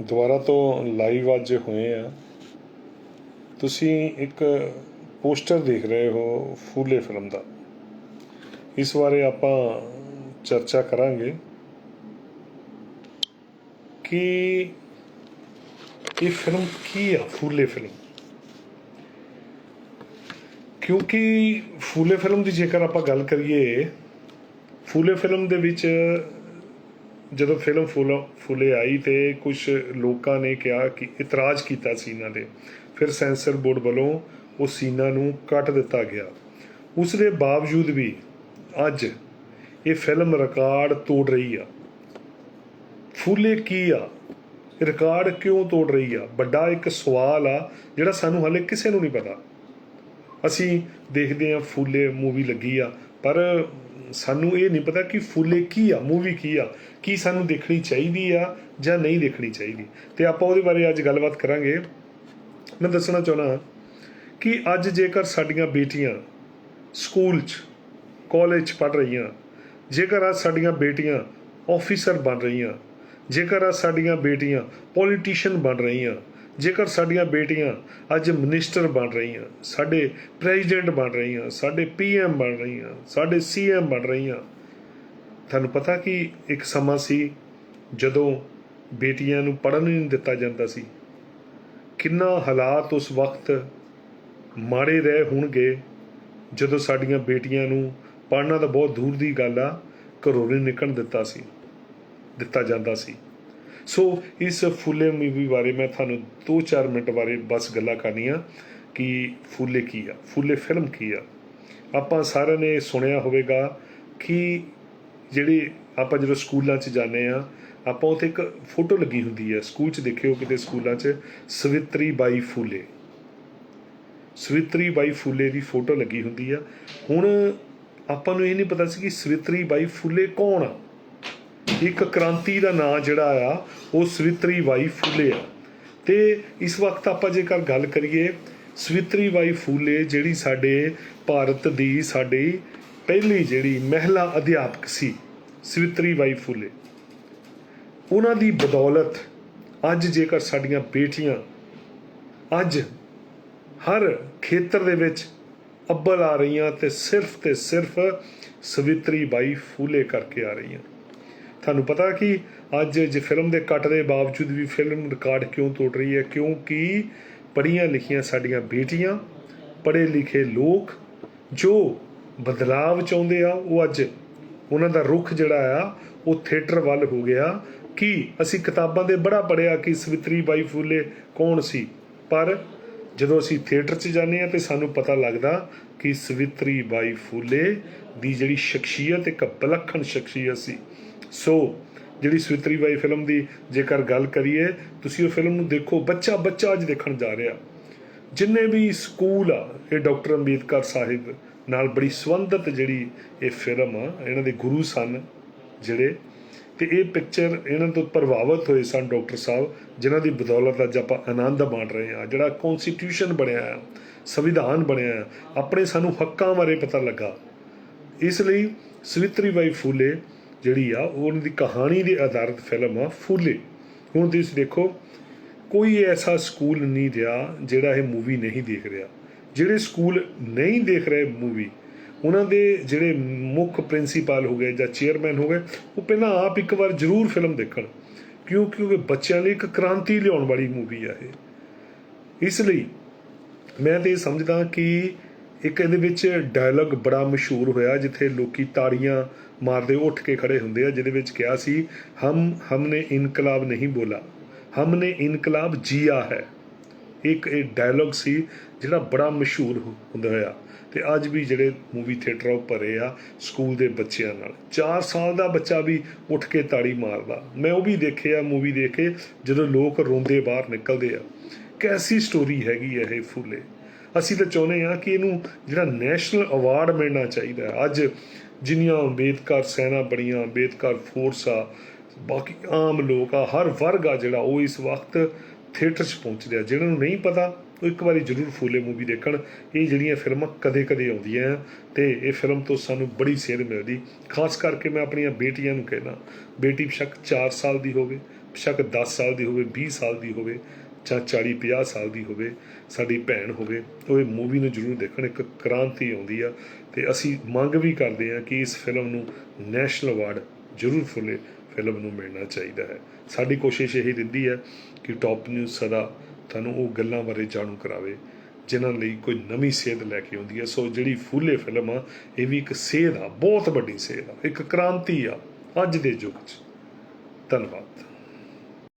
ਦੁਬਾਰਾ ਤੋਂ ਲਾਈਵ ਅੱਜ ਹੋਏ ਆ। ਤੁਸੀਂ ਇੱਕ ਪੋਸਟਰ ਦੇਖ ਰਹੇ ਹੋ ਫੂਲੇ ਫਿਲਮ ਦਾ। ਇਸ ਬਾਰੇ ਆਪਾਂ ਚਰਚਾ ਕਰਾਂਗੇ ਕਿ ਇਹ ਫਿਲਮ ਕੀ ਆ, ਫੂਲੇ ਫਿਲਮ? ਕਿਉਂਕਿ ਫੂਲੇ ਫਿਲਮ ਦੀ ਜੇਕਰ ਆਪਾਂ ਗੱਲ ਕਰੀਏ, ਫੂਲੇ ਫਿਲਮ ਦੇ ਵਿੱਚ ਜਦੋਂ ਫਿਲਮ ਫੁੱਲ ਫੁੱਲੇ ਆਈ ਤੇ ਕੁਝ ਲੋਕਾਂ ਨੇ ਕਿਹਾ ਕਿ ਇਤਰਾਜ਼ ਕੀਤਾ ਸੀ ਇਹਨਾਂ ਦੇ ਫਿਰ ਸੈਂਸਰ ਬੋਰਡ ਵੱਲੋਂ ਉਹ ਸੀਨਾ ਨੂੰ ਕੱਟ ਦਿੱਤਾ ਗਿਆ। ਉਸ ਦੇ ਬਾਵਜੂਦ ਵੀ ਅੱਜ ਇਹ ਫਿਲਮ ਰਿਕਾਰਡ ਤੋੜ ਰਹੀ ਆ। ਫੁੱਲੇ ਕੀ ਆ? ਰਿਕਾਰਡ ਕਿਉਂ ਤੋੜ ਰਹੀ ਆ? ਵੱਡਾ ਇੱਕ ਸਵਾਲ ਆ ਜਿਹੜਾ ਸਾਨੂੰ ਹਾਲੇ ਕਿਸੇ ਨੂੰ ਨਹੀਂ ਪਤਾ। ਅਸੀਂ ਦੇਖਦੇ ਹਾਂ ਫੁੱਲੇ ਮੂਵੀ ਲੱਗੀ ਆ, ਪਰ ਸਾਨੂੰ ਇਹ ਨਹੀਂ ਪਤਾ ਕਿ ਫੁੱਲੇ ਕੀ ਆ, ਮੂਵੀ ਕੀ ਆ, ਕੀ ਸਾਨੂੰ ਦੇਖਣੀ ਚਾਹੀਦੀ ਆ ਜਾਂ ਨਹੀਂ ਦੇਖਣੀ ਚਾਹੀਦੀ। ਤੇ ਆਪਾਂ ਉਹਦੇ ਬਾਰੇ ਅੱਜ ਗੱਲਬਾਤ ਕਰਾਂਗੇ। ਮੈਂ ਦੱਸਣਾ ਚਾਹਣਾ ਕਿ ਅੱਜ ਜੇਕਰ ਸਾਡੀਆਂ ਬੇਟੀਆਂ ਸਕੂਲ 'ਚ, ਕਾਲਜ 'ਚ ਪੜ ਰਹੀਆਂ, ਜੇਕਰ ਅੱਜ ਸਾਡੀਆਂ ਬੇਟੀਆਂ ਆਫੀਸਰ ਬਣ ਰਹੀਆਂ, ਜੇਕਰ ਅੱਜ ਸਾਡੀਆਂ ਬੇਟੀਆਂ ਪੋਲੀਟੀਸ਼ੀਅਨ ਬਣ ਰਹੀਆਂ ਜੇਕਰ ਸਾਡੀਆਂ ਬੇਟੀਆਂ ਅੱਜ ਮਿਨਿਸਟਰ ਬਣ ਰਹੀਆਂ, ਸਾਡੇ ਪ੍ਰੈਜ਼ੀਡੈਂਟ ਬਣ ਰਹੀਆਂ, ਸਾਡੇ ਪੀਐਮ ਬਣ ਰਹੀਆਂ, ਸਾਡੇ ਸੀਐਮ ਬਣ ਰਹੀਆਂ, ਤੁਹਾਨੂੰ ਪਤਾ ਕਿ ਇੱਕ ਸਮਾਂ ਸੀ ਜਦੋਂ ਬੇਟੀਆਂ ਨੂੰ ਪੜ੍ਹਨ ਹੀ ਨਹੀਂ ਦਿੱਤਾ ਜਾਂਦਾ ਸੀ। ਕਿੰਨਾ ਹਾਲਾਤ ਉਸ ਵਕਤ ਮਾੜੇ ਰਹੇ ਹੋਣਗੇ ਜਦੋਂ ਸਾਡੀਆਂ ਬੇਟੀਆਂ ਨੂੰ ਪੜ੍ਹਨਾ ਤਾਂ ਬਹੁਤ ਦੂਰ ਦੀ ਗੱਲ ਆ, ਘਰੋਂ ਨਹੀਂ ਨਿਕਲਣ ਦਿੱਤਾ ਸੀ, ਦਿੱਤਾ ਜਾਂਦਾ ਸੀ। ਸੋ ਇਸ ਫੁੱਲੇ ਮੂਵੀ ਬਾਰੇ ਮੈਂ ਤੁਹਾਨੂੰ 2-4 ਮਿੰਟ ਬਾਰੇ ਬਸ ਗੱਲਾਂ ਕਰਨੀਆਂ ਕਿ ਫੁੱਲੇ ਕੀ ਆ, ਫੁੱਲੇ ਫਿਲਮ ਕੀ ਆ। ਆਪਾਂ ਸਾਰਿਆਂ ਨੇ ਸੁਣਿਆ ਹੋਵੇਗਾ ਕਿ ਜਿਹੜੀ ਆਪਾਂ ਜਦੋਂ ਸਕੂਲਾਂ 'ਚ ਜਾਂਦੇ ਆ ਆਪਾਂ ਉੱਥੇ ਇੱਕ ਫੋਟੋ ਲੱਗੀ ਹੁੰਦੀ ਹੈ। ਸਕੂਲ 'ਚ ਦੇਖਿਓ ਕਿਤੇ ਸਕੂਲਾਂ 'ਚ, ਸਵਿਤਰੀ ਬਾਈ ਫੁੱਲੇ। ਸਵਿਤਰੀ ਬਾਈ ਫੁੱਲੇ ਦੀ ਫੋਟੋ ਲੱਗੀ ਹੁੰਦੀ ਆ। ਹੁਣ ਆਪਾਂ ਨੂੰ ਇਹ ਨਹੀਂ ਪਤਾ ਸੀ ਕਿ ਸਵਿਤਰੀ ਬਾਈ ਫੁੱਲੇ ਕੌਣ ਆ। ਇੱਕ ਕ੍ਰਾਂਤੀ ਦਾ ਨਾਂ ਜਿਹੜਾ ਆ, ਉਹ ਸਵਿਤਰੀ ਬਾਈ ਫੁੱਲੇ ਆ। ਤੇ ਇਸ ਵਕਤ ਆਪਾਂ ਜੇਕਰ ਗੱਲ ਕਰੀਏ, ਸਵਿਤਰੀ ਬਾਈ ਫੂਲੇ ਜਿਹੜੀ ਸਾਡੇ ਭਾਰਤ ਦੀ ਸਾਡੀ ਪਹਿਲੀ ਜਿਹੜੀ ਮਹਿਲਾ ਅਧਿਆਪਕ ਸੀ, ਸਵਿਤਰੀ ਬਾਈ ਫੁੱਲੇ। ਉਹਨਾਂ ਦੀ ਬਦੌਲਤ ਅੱਜ ਜੇਕਰ ਸਾਡੀਆਂ ਬੇਟੀਆਂ ਅੱਜ ਹਰ ਖੇਤਰ ਦੇ ਵਿੱਚ ਅੱਬਲ ਆ ਰਹੀਆਂ ਤੇ ਸਿਰਫ ਤੇ ਸਿਰਫ ਸਵਿਤਰੀ ਬਾਈ ਫੂਲੇ ਕਰਕੇ ਆ ਰਹੀਆਂ। ਤੁਹਾਨੂੰ ਪਤਾ ਕਿ ਅੱਜ ਜੇ ਫਿਲਮ ਦੇ ਕੱਟ ਦੇ ਬਾਵਜੂਦ ਵੀ ਫਿਲਮ ਰਿਕਾਰਡ ਕਿਉਂ ਤੋੜ ਰਹੀ ਹੈ? ਕਿਉਂਕਿ ਪੜ੍ਹੀਆਂ ਲਿਖੀਆਂ ਸਾਡੀਆਂ ਬੇਟੀਆਂ, ਪੜ੍ਹੇ ਲਿਖੇ ਲੋਕ ਜੋ ਬਦਲਾਵ ਚਾਹੁੰਦੇ ਆ, ਉਹ ਅੱਜ ਉਹਨਾਂ ਦਾ ਰੁਖ ਜਿਹੜਾ ਆ, ਉਹ ਥੀਏਟਰ ਵੱਲ ਹੋ ਗਿਆ ਕਿ ਅਸੀਂ ਕਿਤਾਬਾਂ ਦੇ ਬੜਾ ਪੜਿਆ ਕਿ ਸਵਿਤਰੀ ਬਾਈ ਫੂਲੇ ਕੌਣ ਸੀ? ਪਰ ਜਦੋਂ ਅਸੀਂ ਥੀਏਟਰ 'ਚ ਜਾਂਦੇ ਆ ਤੇ ਸਾਨੂੰ ਪਤਾ ਲੱਗਦਾ ਕਿ ਸਵਿਤਰੀ ਬਾਈ ਫੂਲੇ ਦੀ ਜਿਹੜੀ ਸ਼ਖਸੀਅਤ, ਇੱਕ ਵਿਲੱਖਣ ਸ਼ਖਸੀਅਤ ਸੀ ਸੋ ਜਿਹੜੀ ਸਵਿਤਰੀ ਬਾਈ ਫਿਲਮ ਦੀ ਜੇਕਰ ਗੱਲ ਕਰੀਏ, ਤੁਸੀਂ ਉਹ ਫਿਲਮ ਨੂੰ ਦੇਖੋ ਬੱਚਾ ਬੱਚਾ ਅੱਜ ਦੇਖਣ ਜਾ ਰਿਹਾ। ਜਿੰਨੇ ਵੀ ਸਕੂਲ ਆ, ਇਹ ਡਾਕਟਰ ਅੰਬੇਦਕਰ ਸਾਹਿਬ ਨਾਲ ਬੜੀ ਸੰਬੰਧਿਤ ਜਿਹੜੀ ਇਹ ਫਿਲਮ ਆ, ਇਹਨਾਂ ਦੇ ਗੁਰੂ ਸਨ ਜਿਹੜੇ, ਤੇ ਇਹ ਪਿਕਚਰ ਇਹਨਾਂ ਤੋਂ ਪ੍ਰਭਾਵਿਤ ਹੋਏ ਸਨ ਡਾਕਟਰ ਸਾਹਿਬ, ਜਿਨ੍ਹਾਂ ਦੀ ਬਦੌਲਤ ਅੱਜ ਆਪਾਂ ਆਨੰਦ ਮਾਣ ਰਹੇ ਹਾਂ। ਜਿਹੜਾ ਕਨਸਟੀਟਿਊਸ਼ਨ ਬਣਿਆ ਆ, ਸੰਵਿਧਾਨ ਬਣਿਆ ਆ, ਆਪਣੇ ਸਾਨੂੰ ਹੱਕਾਂ ਬਾਰੇ ਪਤਾ ਲੱਗਾ। ਇਸ ਲਈ ਸਵਿਤਰੀ ਬਾਈ ਫੂਲੇ ਜਿਹੜੀ ਆ, ਉਹ ਉਹਨਾਂ ਦੀ ਕਹਾਣੀ ਦੇ ਆਧਾਰਿਤ ਫਿਲਮ ਆ, ਫੂਲੇ। ਹੁਣ ਤੁਸੀਂ ਦੇਖੋ, ਕੋਈ ਐਸਾ ਸਕੂਲ ਨਹੀਂ ਰਿਹਾ ਜਿਹੜਾ ਇਹ ਮੂਵੀ ਨਹੀਂ ਦੇਖ ਰਿਹਾ। ਜਿਹੜੇ ਸਕੂਲ ਨਹੀਂ ਦੇਖ ਰਹੇ ਮੂਵੀ ਉਹਨਾਂ ਦੇ ਜਿਹੜੇ ਮੁੱਖ ਪ੍ਰਿੰਸੀਪਲ ਹੋ ਗਏ ਜਾਂ ਚੇਅਰਮੈਨ ਹੋ ਗਏ, ਉਹ ਪਹਿਲਾਂ ਆਪ ਇੱਕ ਵਾਰ ਜ਼ਰੂਰ ਫਿਲਮ ਦੇਖਣ। ਕਿਉਂ? ਕਿਉਂਕਿ ਬੱਚਿਆਂ ਲਈ ਇੱਕ ਕ੍ਰਾਂਤੀ ਲਿਆਉਣ ਵਾਲੀ ਮੂਵੀ ਆ ਇਹ। ਇਸ ਲਈ ਮੈਂ ਤੇ ਇਹ ਸਮਝਦਾ ਕਿ ਇੱਕ ਇਹਦੇ ਵਿੱਚ ਡਾਇਲੌਗ ਬੜਾ ਮਸ਼ਹੂਰ ਹੋਇਆ, ਜਿੱਥੇ ਲੋਕੀ ਤਾੜੀਆਂ ਮਾਰਦੇ ਉੱਠ ਕੇ ਖੜੇ ਹੁੰਦੇ ਆ, ਜਿਹਦੇ ਵਿੱਚ ਕਿਹਾ ਸੀ, ਹਮ, ਹਮਨੇ ਇਨਕਲਾਬ ਨਹੀਂ ਬੋਲਾ। ਹਮਨੇ ਇਨਕਲਾਬ ਜੀਆ ਹੈ। ਇੱਕ ਇਹ ਡਾਇਲੌਗ ਸੀ, ਜਿਹੜਾ ਬੜਾ ਮਸ਼ਹੂਰ ਹੋ- ਹੁੰਦਾ ਹੋਇਆ। ਤੇ ਅੱਜ ਵੀ ਜਿਹੜੇ ਮੂਵੀ ਥੀਏਟਰ ਉਹ ਭਰੇ ਆ ਸਕੂਲ ਦੇ ਬੱਚਿਆਂ ਨਾਲ। 4 ਸਾਲ ਦਾ ਬੱਚਾ ਵੀ ਉੱਠ ਕੇ ਤਾੜੀ ਮਾਰਦਾ। ਮੈਂ ਉਹ ਵੀ ਦੇਖਿਆ ਮੂਵੀ ਦੇਖ ਕੇ, ਜਦੋਂ ਲੋਕ ਰੋਂਦੇ ਬਾਹਰ ਨਿਕਲਦੇ ਆ। ਕੈਸੀ ਸਟੋਰੀ ਹੈਗੀ ਹੈ ਇਹ ਫੁੱਲੇ। ਅਸੀਂ ਤਾਂ ਚਾਹੁੰਦੇ ਆ ਕਿ ਇਹਨੂੰ ਜਿਹੜਾ ਨੈਸ਼ਨਲ ਅਵਾਰਡ ਮਿਲਣਾ ਚਾਹੀਦਾ ਹੈ। ਅੱਜ ਜਿੰਨੀਆਂ ਅੰਬੇਦਕਰ ਸੈਨਾ ਬਣੀਆਂ, ਅੰਬੇਦਕਰ ਫੋਰਸ ਆ, ਬਾਕੀ ਆਮ ਲੋਕ ਆ, ਹਰ ਵਰਗ ਆ ਜਿਹੜਾ ਉਹ ਇਸ ਵਕਤ ਥੀਏਟਰ 'ਚ ਪਹੁੰਚ ਰਿਹਾ ਜਿਹਨਾਂ ਨੂੰ ਨਹੀਂ ਪਤਾ, ਉਹ ਇੱਕ ਵਾਰੀ ਜ਼ਰੂਰ ਫੂਲੇ ਮੂਵੀ ਦੇਖਣ। ਇਹ ਜਿਹੜੀਆਂ ਫਿਲਮਾਂ ਕਦੇ-ਕਦੇ ਆਉਂਦੀਆਂ ਤੇ ਇਹ ਫਿਲਮ ਤੋਂ ਸਾਨੂੰ ਬੜੀ ਸੇਧ ਮਿਲਦੀ। ਖਾਸ ਕਰਕੇ ਮੈਂ ਆਪਣੀਆਂ ਬੇਟੀਆਂ ਨੂੰ ਕਹਿਣਾ ਬੇਟੀ ਬੇਸ਼ੱਕ 4 ਸਾਲ ਦੀ ਹੋਵੇ ਸ਼ੱਕ 10 ਸਾਲ ਦੀ ਹੋਵੇ 20 ਸਾਲ ਦੀ ਹੋਵੇ। ਜਾਂ 40 50 ਸਾਲ ਦੀ ਹੋਵੇ, ਸਾਡੀ ਭੈਣ ਹੋਵੇ, ਉਹ ਇਹ ਮੂਵੀ ਨੂੰ ਜ਼ਰੂਰ ਦੇਖਣ, ਇੱਕ ਕ੍ਰਾਂਤੀ ਆਉਂਦੀ ਆ। ਤੇ ਅਸੀਂ ਮੰਗ ਵੀ ਕਰਦੇ ਆ ਕਿ ਇਸ ਫਿਲਮ ਨੂੰ ਨੈਸ਼ਨਲ ਅਵਾਰਡ ਜ਼ਰੂਰ ਫੁੱਲੇ ਫਿਲਮ ਨੂੰ ਮਿਲਣਾ ਚਾਹੀਦਾ ਹੈ। ਸਾਡੀ ਕੋਸ਼ਿਸ਼ ਇਹੀ ਰਹਿੰਦੀ ਹੈ ਕਿ ਟੌਪ ਨਿਊਜ਼ ਸਦਾ ਤੁਹਾਨੂੰ ਉਹ ਗੱਲਾਂ ਬਾਰੇ ਜਾਣੂ ਕਰਾਵੇ, ਜਿਨ੍ਹਾਂ ਲਈ ਕੋਈ ਨਵੀਂ ਸੇਧ ਲੈ ਕੇ ਆਉਂਦੀ ਹੈ। ਸੋ ਜਿਹੜੀ ਫੂਲੇ ਫਿਲਮ ਆ, ਇਹ ਵੀ ਇੱਕ ਸੇਧ ਆ, ਬਹੁਤ ਵੱਡੀ ਸੇਧ ਆ, ਇੱਕ ਕ੍ਰਾਂਤੀ ਆ ਅੱਜ ਦੇ ਯੁੱਗ 'ਚ। ਧੰਨਵਾਦ।